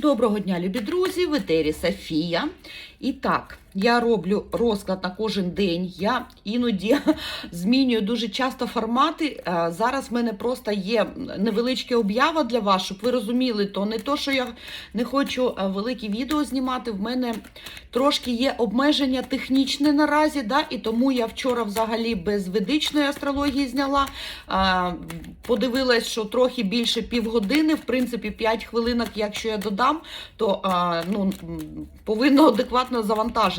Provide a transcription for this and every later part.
Доброго дня, любі друзі! В етері Софія. І так, я роблю розклад на кожен день. Я іноді змінюю дуже часто формати. Е, Зараз в мене просто є невеличке об'ява для вас, щоб ви розуміли, то не то, що я не хочу е, великі відео знімати. В мене трошки є обмеження технічне наразі, да, і тому я вчора взагалі без ведичної астрології зняла. Е, Подивилась, що трохи більше півгодини, в принципі, 5 хвилинок, якщо я додам, то ну, повинно адекватно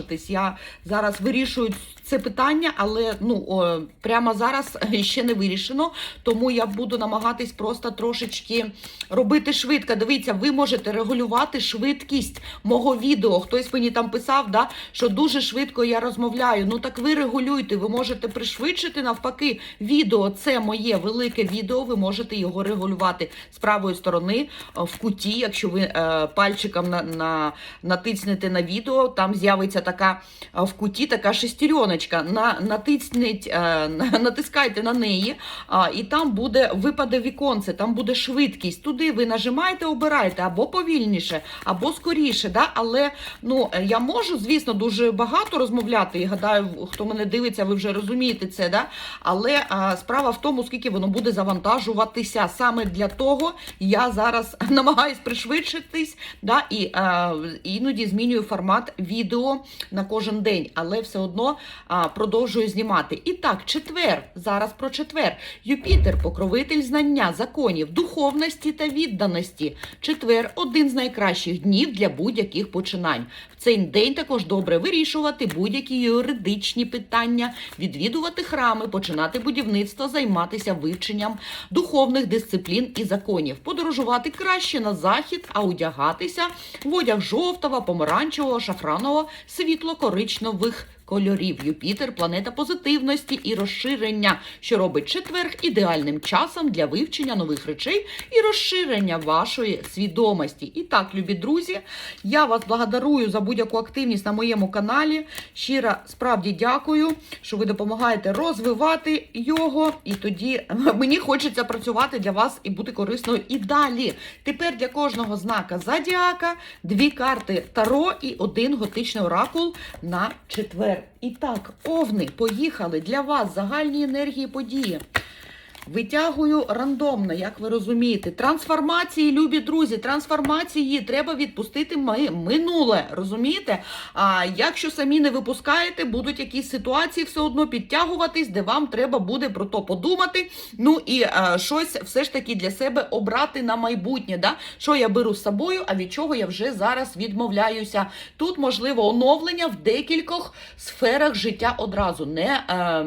завантажитись. Я зараз вирішую це питання, але ну, прямо зараз ще не вирішено, тому я буду намагатись просто трошечки робити швидко. Дивіться, ви можете регулювати швидкість мого відео. Хтось мені там писав, да, що дуже швидко я розмовляю. Ну так ви регулюйте, ви можете пришвидшити навпаки відео. Це моє велике відео. Ви можете його регулювати з правої сторони е, в куті. Якщо ви е, пальчиком на, на, натиснете на відео, там з'явиться така е, в куті така шестереночка. Е, натискайте на неї, і там буде випаде віконце, там буде швидкість. Туди ви нажимаєте, обираєте або повільніше, або скоріше. Да? Але ну, е, я можу, звісно, дуже багато розмовляти. І гадаю, хто мене дивиться, ви вже розумієте це. Да? Але а, справа в тому, скільки воно буде завантажуватися. Саме для того я зараз намагаюсь пришвидшитись, да? і а, іноді змінюю формат відео на кожен день, але все одно а, продовжую знімати. І так, четвер. Зараз про четвер. Юпітер, покровитель знання, законів, духовності та відданості. Четвер один з найкращих днів для будь-яких починань. В цей день також добре вирішувати будь-які юридичні питання, відвідувати храми, починати будівництво, займатися вивченням духовних дисциплін і законів, подорожувати краще на захід, а одягатися в одяг жовтого, помаранчевого, шафранового, світло-коричневих кольорів. Юпітер планета позитивності і розширення, що робить четверг ідеальним часом для вивчення нових речей і розширення вашої свідомості. І так, любі друзі, я вас благодарую за будь-яку активність на моєму каналі. Щиро справді дякую, що ви допомагаєте розвивати його. І тоді мені хочеться працювати для вас і бути корисною і далі. Тепер для кожного знака зодіака дві карти Таро і один готичний оракул на четвер. І так, овни, поїхали для вас загальні енергії події. Витягую рандомно, як ви розумієте. Трансформації, любі друзі, трансформації треба відпустити ми- минуле. Розумієте? А якщо самі не випускаєте, будуть якісь ситуації все одно підтягуватись, де вам треба буде про то подумати. Ну і е, щось все ж таки для себе обрати на майбутнє. Да? Що я беру з собою, а від чого я вже зараз відмовляюся. Тут можливо оновлення в декількох сферах життя одразу. Не, е,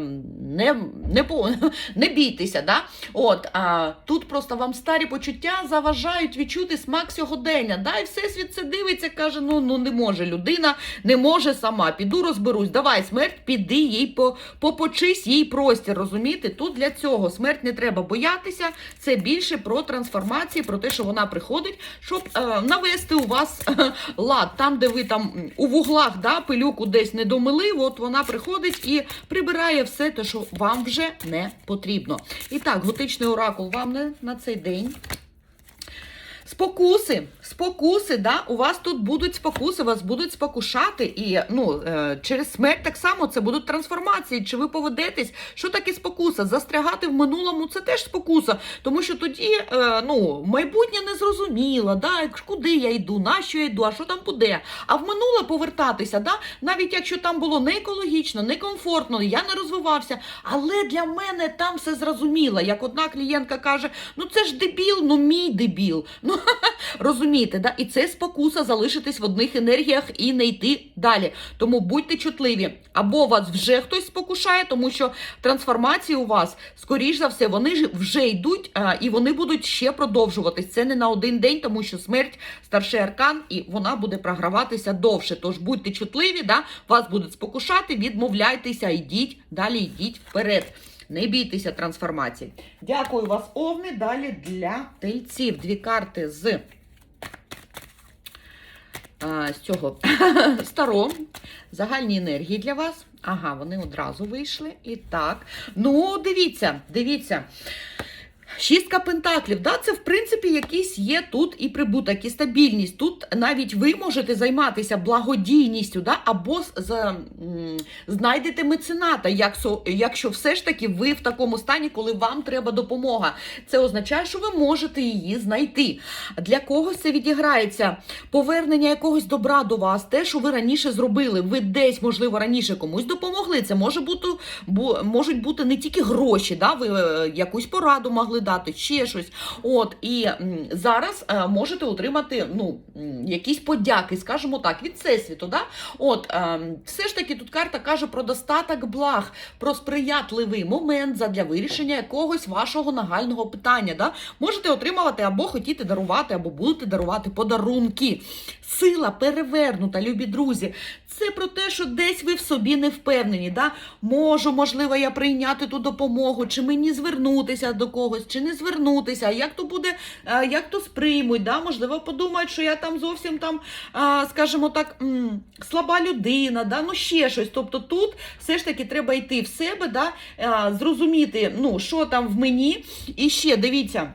не, не, по- не бійтеся. Да? От, а, тут просто вам старі почуття заважають відчути смак сьогодення. Да? І всесвіт це дивиться, каже: ну, ну не може людина, не може сама. Піду розберусь. Давай, смерть, піди їй по, попочись їй простір. Розумієте? Тут для цього смерть не треба боятися. Це більше про трансформації, про те, що вона приходить, щоб е, навести у вас е, лад. Там, де ви там у вуглах да, пилюку десь не домили, от вона приходить і прибирає все те, що вам вже не потрібно. І так, готичний оракул вам не на цей день. Спокуси, спокуси, да? у вас тут будуть спокуси, вас будуть спокушати, і ну, е, через смерть так само це будуть трансформації. Чи ви поведетесь? Що таке спокуса? Застрягати в минулому це теж спокуса, тому що тоді е, ну, майбутнє не зрозуміло, да? куди я йду, на що я йду, а що там буде. А в минуле повертатися, да? навіть якщо там було не екологічно, не комфортно, я не розвивався, але для мене там все зрозуміло. Як одна клієнтка каже: ну це ж дебіл, ну мій дебіл. Ну, розумієте, да? і це спокуса залишитись в одних енергіях і не йти далі. Тому будьте чутливі. Або вас вже хтось спокушає, тому що трансформації у вас, скоріш за все, вони ж вже йдуть а, і вони будуть ще продовжуватись. Це не на один день, тому що смерть старший аркан, і вона буде програватися довше. Тож будьте чутливі, да? вас будуть спокушати, відмовляйтеся, йдіть далі, йдіть вперед. Не бійтеся трансформації. Дякую вас, Овни. Далі для тельців. Дві карти з, з цього старо. Загальні енергії для вас. Ага, вони одразу вийшли. І так. Ну, дивіться, дивіться. Шістка пентаклів, да, це в принципі якийсь є тут і прибуток, і стабільність. Тут навіть ви можете займатися благодійністю, да, або з, з, м, знайдете мецената, якщо, якщо все ж таки ви в такому стані, коли вам треба допомога. Це означає, що ви можете її знайти. Для когось це відіграється повернення якогось добра до вас, те, що ви раніше зробили. Ви десь, можливо, раніше комусь допомогли. Це може бути, бу, можуть бути не тільки гроші, да, ви е, якусь пораду могли дати, ще щось. От і зараз е, можете отримати ну, якісь подяки, скажімо так, від всесвіту. Да? От е, все ж таки тут карта каже про достаток благ, про сприятливий момент задля вирішення якогось вашого нагального питання. Да? Можете отримувати або хотіти дарувати, або будете дарувати подарунки. Сила перевернута, любі друзі. Це про те, що десь ви в собі не впевнені. Да? Можу, можливо, я прийняти ту допомогу, чи мені звернутися до когось, чи не звернутися. Як то буде, як то сприймуть? Да? Можливо, подумають, що я там зовсім там, скажімо так, слаба людина, да? ну ще щось. Тобто тут все ж таки треба йти в себе, да? зрозуміти, ну, що там в мені. І ще дивіться.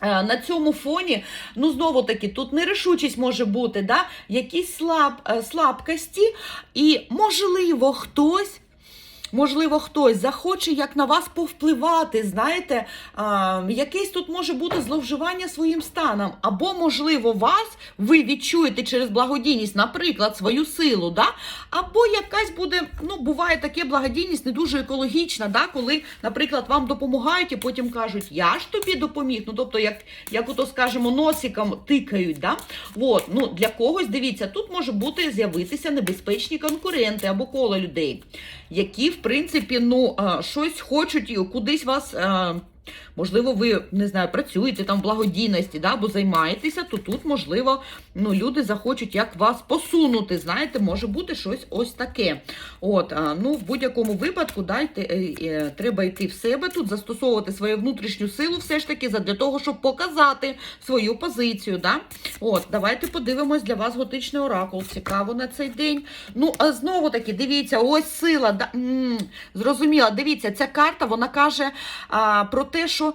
На цьому фоні, ну знову таки, тут нерішучість може бути, да? якісь слаб, е, слабкості, і можливо хтось. Можливо, хтось захоче як на вас повпливати, знаєте, а, якесь тут може бути зловживання своїм станом. Або, можливо, вас ви відчуєте через благодійність, наприклад, свою силу, да? або якась буде, ну, буває таке благодійність не дуже екологічна, да? коли, наприклад, вам допомагають і потім кажуть, я ж тобі допоміг. Ну, тобто, як, як ото, скажімо, носиком тикають. Да? От, ну, для когось, дивіться, тут може бути з'явитися небезпечні конкуренти або коло людей, які, в принципі, ну, щось хочуть і кудись вас. Можливо, ви не знаю, працюєте там в благодійності, да, або займаєтеся, то тут, можливо, ну, люди захочуть як вас посунути. Знаєте, може бути щось ось таке. От, ну, в будь-якому випадку дайте, е, е, треба йти в себе тут, застосовувати свою внутрішню силу, все ж таки, для того, щоб показати свою позицію. Да? От, давайте подивимось для вас готичний оракул. Цікаво на цей день. Ну, а знову таки, дивіться, ось сила. Да, м, зрозуміла, дивіться, ця карта вона каже а, про те, що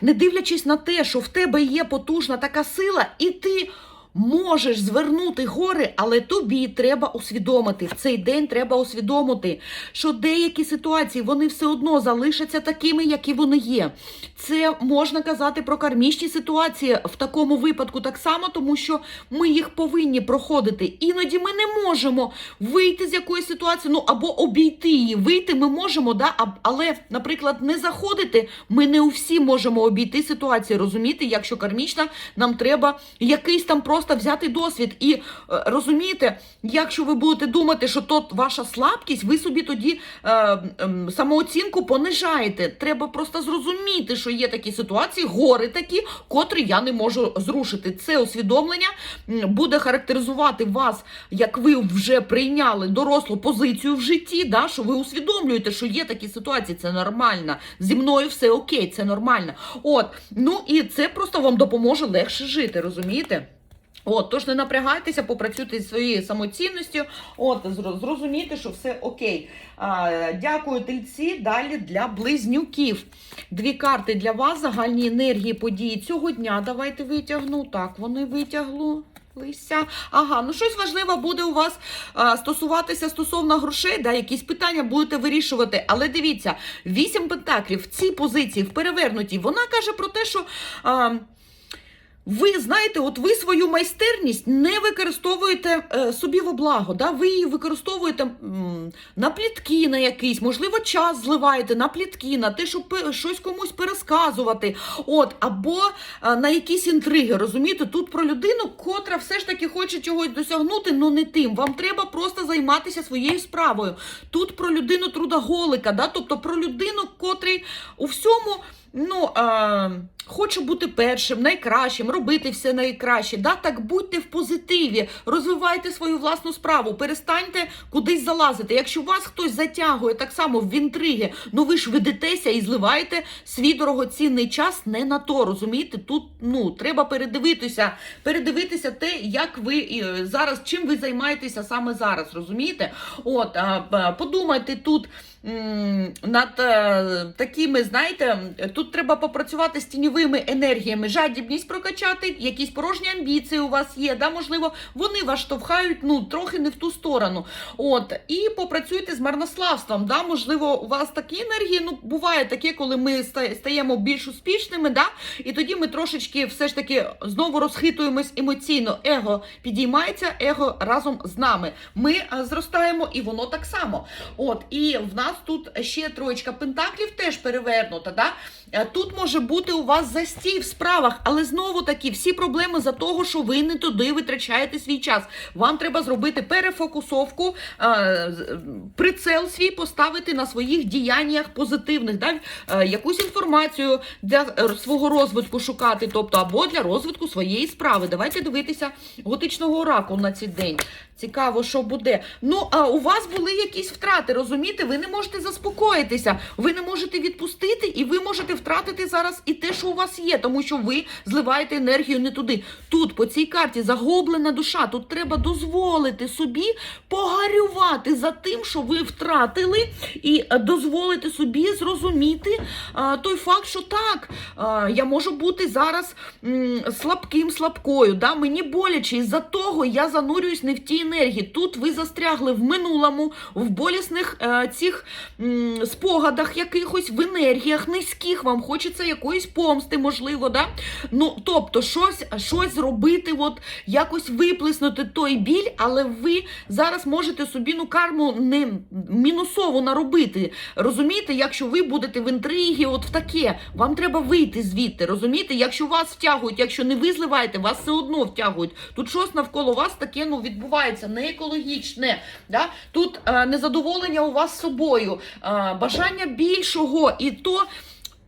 не дивлячись на те, що в тебе є потужна така сила, і ти. Можеш звернути гори, але тобі треба усвідомити. В цей день треба усвідомити, що деякі ситуації вони все одно залишаться такими, які вони є. Це можна казати про кармічні ситуації в такому випадку так само, тому що ми їх повинні проходити. Іноді ми не можемо вийти з якоїсь ситуації, ну або обійти її. Вийти ми можемо, да, але, наприклад, не заходити. Ми не у всі можемо обійти ситуацію. Розумієте, якщо кармічна, нам треба якийсь там просто взяти досвід. І е, розумієте, якщо ви будете думати, що то ваша слабкість, ви собі тоді е, ем, самооцінку понижаєте. Треба просто зрозуміти, що є такі ситуації, гори такі, котрі я не можу зрушити. Це усвідомлення буде характеризувати вас, як ви вже прийняли дорослу позицію в житті, да, що ви усвідомлюєте, що є такі ситуації, це нормально. Зі мною все окей, це нормально. От, ну і це просто вам допоможе легше жити, розумієте? От, тож не напрягайтеся, попрацюйте зі своєю самоцінністю, от, зро- зрозумійте, що все окей. А, дякую, тельці. Далі для близнюків. Дві карти для вас, загальні енергії події цього дня. Давайте витягну. Так, вони витягли. Ага, ну щось важливе буде у вас а, стосуватися стосовно грошей, да, якісь питання будете вирішувати. Але дивіться, вісім пентаклів в цій позиції, в перевернутій, вона каже про те, що. А, ви знаєте, от ви свою майстерність не використовуєте е, собі во благо. Да? Ви її використовуєте м, на плітки на якийсь, можливо, час зливаєте на плітки, на те, щоб пе- щось комусь пересказувати. От, або е, на якісь інтриги. Розумієте, тут про людину, котра все ж таки хоче чогось досягнути, але не тим. Вам треба просто займатися своєю справою. Тут про людину трудоголика, да? тобто про людину, котрий у всьому. Ну, а, хочу бути першим, найкращим, робити все найкраще. Да? Так будьте в позитиві, розвивайте свою власну справу, перестаньте кудись залазити. Якщо вас хтось затягує так само в інтриги, ну ви ж ведетеся і зливаєте свій дорогоцінний час не на то. Розумієте? Тут ну, треба передивитися, передивитися те, як ви е, зараз, чим ви займаєтеся саме зараз, розумієте? От, а, подумайте тут. Над е, такими, знаєте, тут треба попрацювати з тіньовими енергіями, жадібність прокачати, якісь порожні амбіції у вас є, да, можливо, вони вас штовхають ну, трохи не в ту сторону. От, і попрацюйте з марнославством. Да, можливо, у вас такі енергії, ну, буває таке, коли ми стаємо більш успішними, да, і тоді ми трошечки все ж таки знову розхитуємось емоційно. Его підіймається, его разом з нами. Ми е, зростаємо, і воно так само. От, і в нас тут ще троєчка пентаклів теж перевернута. Да? Е, Тут може бути у вас застій в справах, але знову таки всі проблеми за того, що ви не туди витрачаєте свій час. Вам треба зробити перефокусовку, е, з- прицел свій поставити на своїх діяннях позитивних, да? е, якусь інформацію для е, свого розвитку шукати, тобто або для розвитку своєї справи. Давайте дивитися готичного оракулу на цей день. Цікаво, що буде. Ну, а у вас були якісь втрати, розумієте? Ви не можете заспокоїтися, ви не можете відпустити, і ви можете втратити зараз і те, що у вас є, тому що ви зливаєте енергію не туди. Тут, по цій карті, загублена душа. Тут треба дозволити собі погарювати за тим, що ви втратили, і е, дозволити собі зрозуміти а, той факт, що так, а, я можу бути зараз м, слабким, слабкою. Да? Мені боляче, із-за того я занурююсь не в ті енергії. Тут ви застрягли в минулому, в болісних е, цих м, спогадах якихось, в енергіях низьких. Вам хочеться якоїсь помсти, можливо, да? Ну, тобто, щось, щось зробити, от якось виплеснути той біль, але ви зараз можете собі ну карму не мінусову наробити. Розумієте, якщо ви будете в інтригі, от в таке, вам треба вийти звідти. Розумієте, якщо вас втягують, якщо не ви зливаєте, вас все одно втягують. Тут щось навколо вас таке ну відбувається, не екологічне. Да? Тут е, незадоволення у вас собою, е, бажання більшого, і то.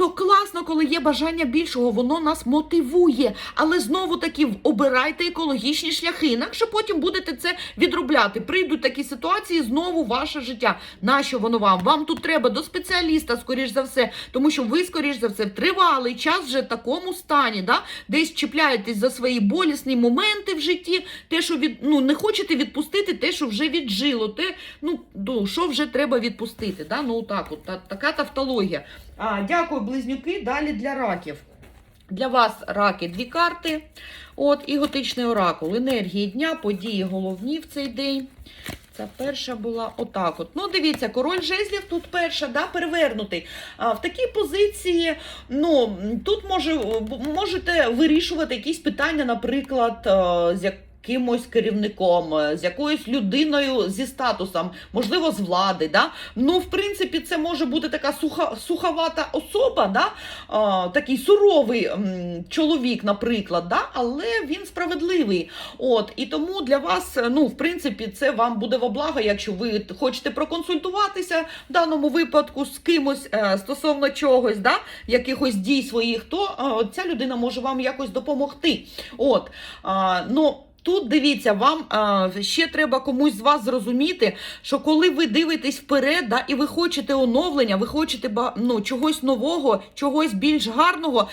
То класно, коли є бажання більшого, воно нас мотивує. Але знову таки обирайте екологічні шляхи, інакше потім будете це відробляти. Прийдуть такі ситуації, знову ваше життя. Нащо воно вам? Вам тут треба до спеціаліста, скоріш за все, тому що ви, скоріш за все, тривалий час вже в такому стані, да? десь чіпляєтесь за свої болісні моменти в житті, те, що від ну не хочете відпустити, те, що вже віджило, те, ну що вже треба відпустити. Да? Ну так, от та, така тавтологія. А, дякую, близнюки. Далі для раків. Для вас раки дві карти. От, і готичний оракул. Енергії дня, події головні в цей день. Ця перша була отак. От. Ну, дивіться, король жезлів тут перша, да, перевернутий. А в такій позиції, ну, тут може, можете вирішувати якісь питання, наприклад, е, з як. Кимось керівником, е, з якоюсь людиною зі статусом, можливо, з влади. Да? Ну, в принципі, це може бути така суха, суховата особа, да? а, такий суровий м, чоловік, наприклад, да? але він справедливий. От, і тому для вас, е, ну, в принципі, це вам буде во благо, якщо ви хочете проконсультуватися в даному випадку з кимось е, стосовно чогось, да? якихось дій своїх, то е, ця людина може вам якось допомогти. От, а, ну, Тут дивіться, вам а, ще треба комусь з вас зрозуміти, що коли ви дивитесь вперед, да, і ви хочете оновлення, ви хочете ну, чогось нового, чогось більш гарного.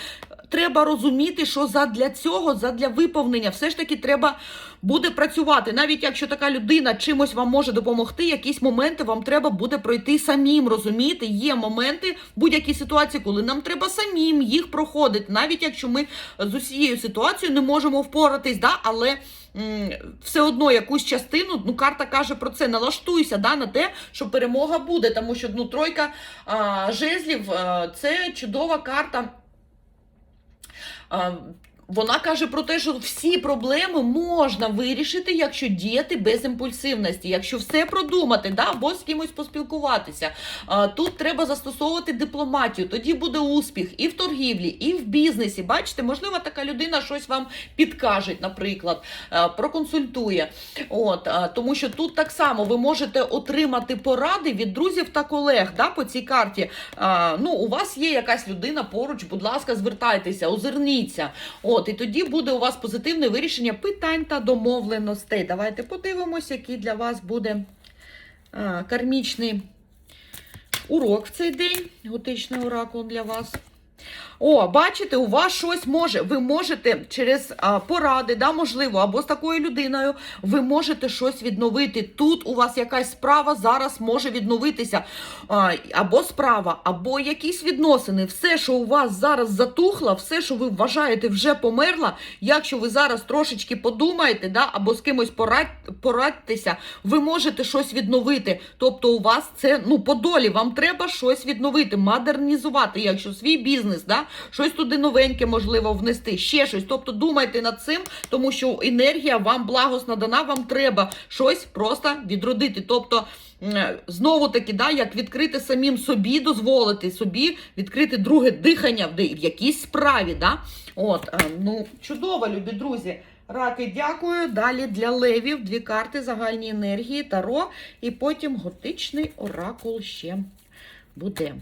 Треба розуміти, що задля цього, задля виповнення, все ж таки треба буде працювати. Навіть якщо така людина чимось вам може допомогти, якісь моменти вам треба буде пройти самим. Розумієте, є моменти будь-якій ситуації, коли нам треба самим їх проходити, навіть якщо ми з усією ситуацією не можемо впоратись, да, але все одно якусь частину, ну карта каже про це, налаштуйся да, на те, що перемога буде, тому що ну, тройка а, жезлів а, це чудова карта. Вона каже про те, що всі проблеми можна вирішити, якщо діяти без імпульсивності, якщо все продумати, да, або з кимось поспілкуватися. Тут треба застосовувати дипломатію, тоді буде успіх і в торгівлі, і в бізнесі. Бачите, можливо, така людина щось вам підкаже, наприклад, проконсультує. От, тому що тут так само ви можете отримати поради від друзів та колег да, по цій карті. Ну, у вас є якась людина поруч, будь ласка, звертайтеся, озирніться. І тоді буде у вас позитивне вирішення питань та домовленостей. Давайте подивимося, який для вас буде а, кармічний урок в цей день. Готичний оракул для вас. О, бачите, у вас щось може. Ви можете через а, поради, да, можливо, або з такою людиною, ви можете щось відновити. Тут у вас якась справа зараз може відновитися. А, або справа, або якісь відносини. Все, що у вас зараз затухло, все, що ви вважаєте, вже померла. Якщо ви зараз трошечки подумаєте, да, або з кимось порад, порадьтеся, ви можете щось відновити. Тобто, у вас це ну по долі, вам треба щось відновити, модернізувати, якщо свій бізнес, да, щось туди новеньке можливо внести, ще щось. Тобто думайте над цим, тому що енергія вам благосна дана, вам треба щось просто відродити. Тобто, знову таки, да, як відкрити самим собі, дозволити собі відкрити друге дихання в якійсь справі. Да? От, е, ну, чудово, любі друзі. Раки, дякую. Далі для левів дві карти загальні енергії, таро, і потім готичний оракул ще буде.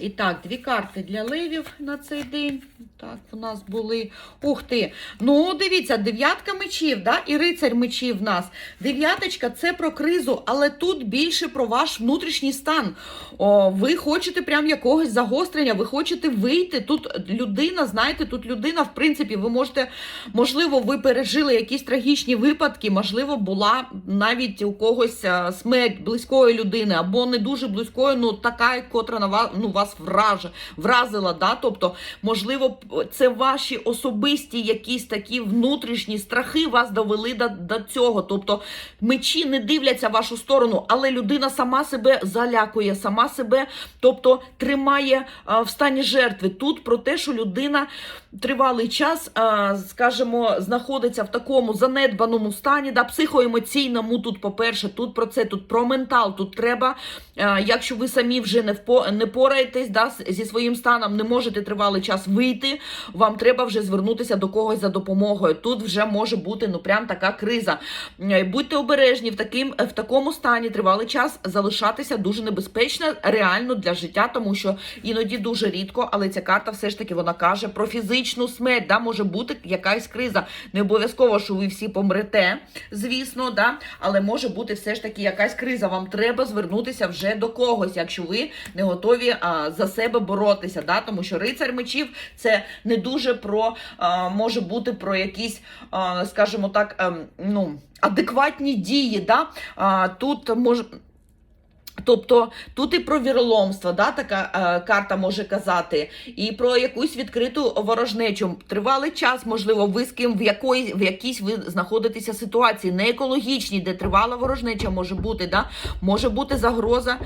І так, дві карти для левів на цей день. Так, у нас були. Ух ти! Ну, дивіться, дев'ятка мечів, да? і рицарь мечів в нас. Дев'яточка це про кризу, але тут більше про ваш внутрішній стан. О, ви хочете прям якогось загострення, ви хочете вийти. Тут людина, знаєте, тут людина, в принципі, ви можете, можливо, ви пережили якісь трагічні випадки, можливо, була навіть у когось смерть близької людини, або не дуже близької, ну така, котра на вас, ну, вас враже, вразила. Да? Тобто, можливо, це ваші особисті якісь такі внутрішні страхи вас довели до, до цього. Тобто мечі не дивляться в вашу сторону, але людина сама себе залякує, сама себе, тобто тримає а, в стані жертви. Тут про те, що людина тривалий час, а, скажімо, знаходиться в такому занедбаному стані, да, психоемоційному. Тут, по-перше, тут про це, тут про ментал. Тут треба, а, якщо ви самі вже не впо, не пораєтесь да, зі своїм станом, не можете тривалий час вийти, вам треба вже звернутися до когось за допомогою. Тут вже може бути ну прям така криза. Е, Будьте обережні в таким в такому стані тривалий час залишатися дуже небезпечно реально для життя, тому що іноді дуже рідко, але ця карта все ж таки вона каже про фізичну смерть. Да, може бути якась криза. Не обов'язково, що ви всі помрете, звісно, да, але може бути все ж таки якась криза. Вам треба звернутися вже до когось, якщо ви не готові а, за себе боротися. Да, тому що рицар мечів це не дуже про може бути про якісь, скажімо так, ем, ну адекватні дії. Да? Тут може. Тобто тут і про віроломство, да, така е, карта може казати, і про якусь відкриту ворожнечу. Тривалий час, можливо, ви з ким в якої в якійсь ви знаходитеся ситуації не екологічній, де тривала ворожнеча може бути, да, може бути загроза.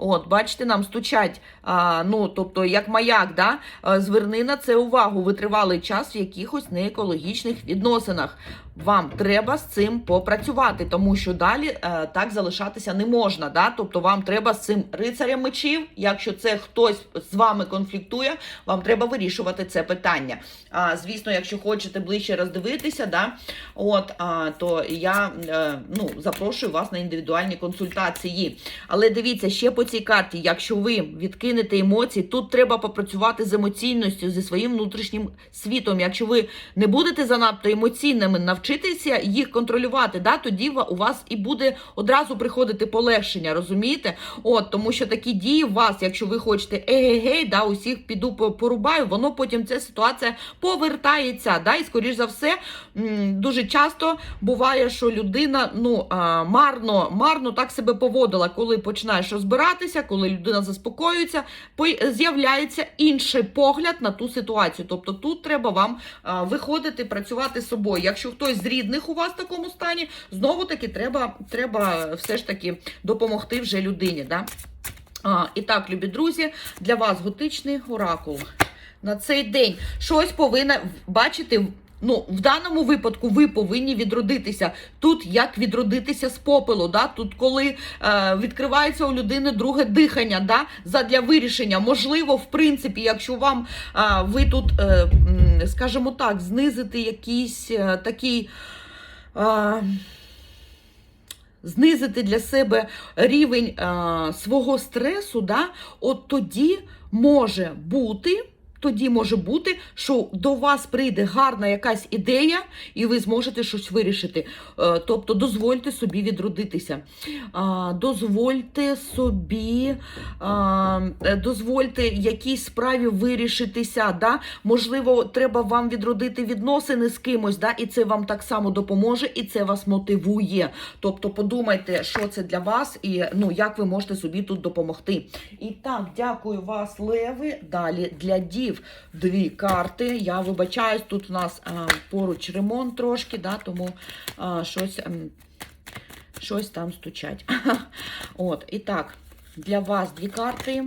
От, бачите, нам стучать, а, ну, тобто, як маяк, да? Зверни на це увагу. витривалий час в якихось неекологічних відносинах. Вам треба з цим попрацювати, тому що далі е, так залишатися не можна. Да? Тобто вам треба з цим рицарем мечів, якщо це хтось з вами конфліктує, вам треба вирішувати це питання. А, звісно, якщо хочете ближче роздивитися, да? От, а, то я е, ну, запрошую вас на індивідуальні консультації. Але дивіться, ще по цій карті, якщо ви відкинете емоції, тут треба попрацювати з емоційністю, зі своїм внутрішнім світом. Якщо ви не будете занадто емоційними, навчитися їх контролювати, да, тоді у вас і буде одразу приходити полегшення, розумієте? От, тому що такі дії у вас, якщо ви хочете егегей, да, усіх піду порубаю, воно потім ця ситуація повертається. Да, і скоріш за все, дуже часто буває, що людина ну марно, марно так себе поводила, коли починаєш розбиратися, коли людина заспокоюється, з'являється інший погляд на ту ситуацію. Тобто тут треба вам виходити, працювати з собою. Якщо хтось з рідних у вас в такому стані, знову таки треба, треба все ж таки допомогти вже людині. Да? А, і так, любі друзі, для вас готичний оракул. На цей день щось повинна бачити. Ну, в даному випадку ви повинні відродитися. Тут як відродитися з попелу, да? тут коли е, відкривається у людини друге дихання, да? задля вирішення. Можливо, в принципі, якщо вам е, ви тут, е, скажімо так, знизити якийсь е, такий. Е, знизити для себе рівень а, свого стресу, да, от тоді може бути тоді може бути, що до вас прийде гарна якась ідея, і ви зможете щось вирішити. Е, Тобто дозвольте собі відродитися. Дозвольте собі, е, дозвольте якійсь справі вирішитися. Да? Можливо, треба вам відродити відносини з кимось, да? і це вам так само допоможе, і це вас мотивує. Тобто подумайте, що це для вас, і ну, як ви можете собі тут допомогти. І так, дякую вас, Леви. Далі для дів дві карти. Я вибачаюсь, тут у нас поруч ремонт трошки, да, тому щось, ем, щось там стучать. От, і так, для вас дві карти.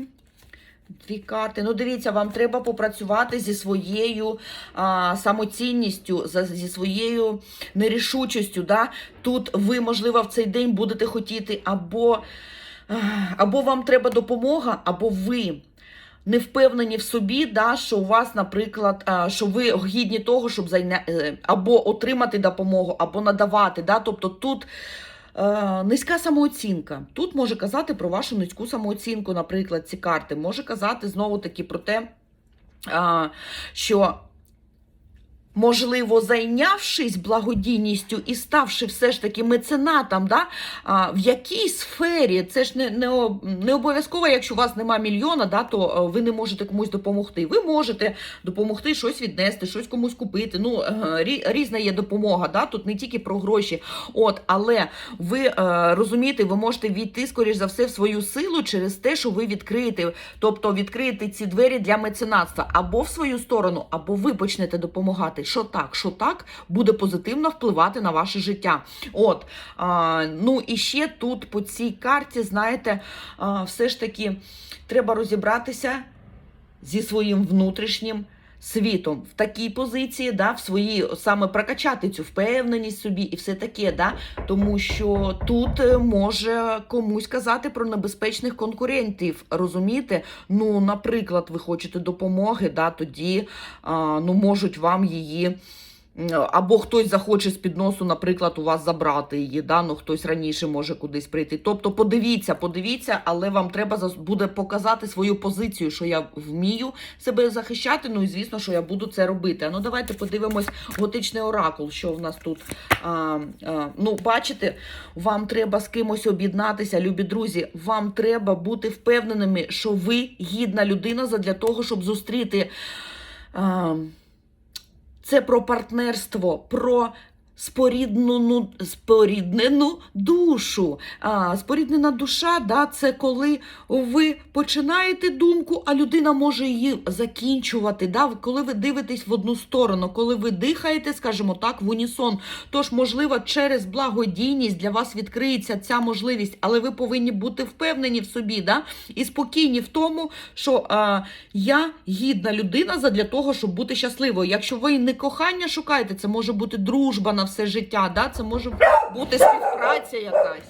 Дві карти. Ну, дивіться, вам треба попрацювати зі своєю а, самоцінністю, зі своєю нерішучістю. Да? Тут ви, можливо, в цей день будете хотіти або, або вам треба допомога, або ви. Не впевнені в собі, да, що у вас, наприклад, що ви гідні того, щоб зайня... е, або отримати допомогу, або надавати. Да? Тобто тут е, низька самооцінка. Тут може казати про вашу низьку самооцінку, наприклад, ці карти. Може казати знову таки про те, е, що. Можливо, зайнявшись благодійністю і ставши все ж таки меценатом, да, а, в якій сфері, це ж не, не, не обов'язково, якщо у вас немає мільйона, да, то е, ви не можете комусь допомогти. Ви можете допомогти щось віднести, щось комусь купити. Ну, е, рі- різна є допомога, да, тут не тільки про гроші. От, але ви е, розумієте, ви можете війти, скоріш за все, в свою силу через те, що ви відкриєте, тобто відкриєте ці двері для меценатства або в свою сторону, або ви почнете допомагати. Що так, що так буде позитивно впливати на ваше життя. От, а, ну і ще тут по цій карті, знаєте, а, все ж таки треба розібратися зі своїм внутрішнім світом в такій позиції, да, в своїй саме прокачати цю впевненість собі і все таке, да, тому що тут е, може комусь казати про небезпечних конкурентів. Розумієте? Ну, наприклад, ви хочете допомоги, да, тоді а, ну, можуть вам її. М, Або хтось захоче з підносу, наприклад, у вас забрати її, да? ну хтось раніше може кудись прийти. Тобто подивіться, подивіться, але вам треба буде показати свою позицію, що я вмію себе захищати. Ну і звісно, що я буду це робити. А ну давайте подивимось готичний оракул, що в нас тут. А, а, ну, бачите, вам треба з кимось об'єднатися, любі друзі. Вам треба бути впевненими, що ви гідна людина задля того, щоб зустріти. А, це про партнерство, про споріднену, споріднену душу. А, споріднена душа, да, це коли ви починаєте думку, а людина може її закінчувати. Да? Коли ви дивитесь в одну сторону, коли ви дихаєте, скажімо так, в унісон. Тож, можливо, через благодійність для вас відкриється ця можливість, але ви повинні бути впевнені в собі, да? і спокійні в тому, що а, я гідна людина задля того, щоб бути щасливою. Якщо ви не кохання шукаєте, це може бути дружба на все життя. Да? Це може бути співпраця якась.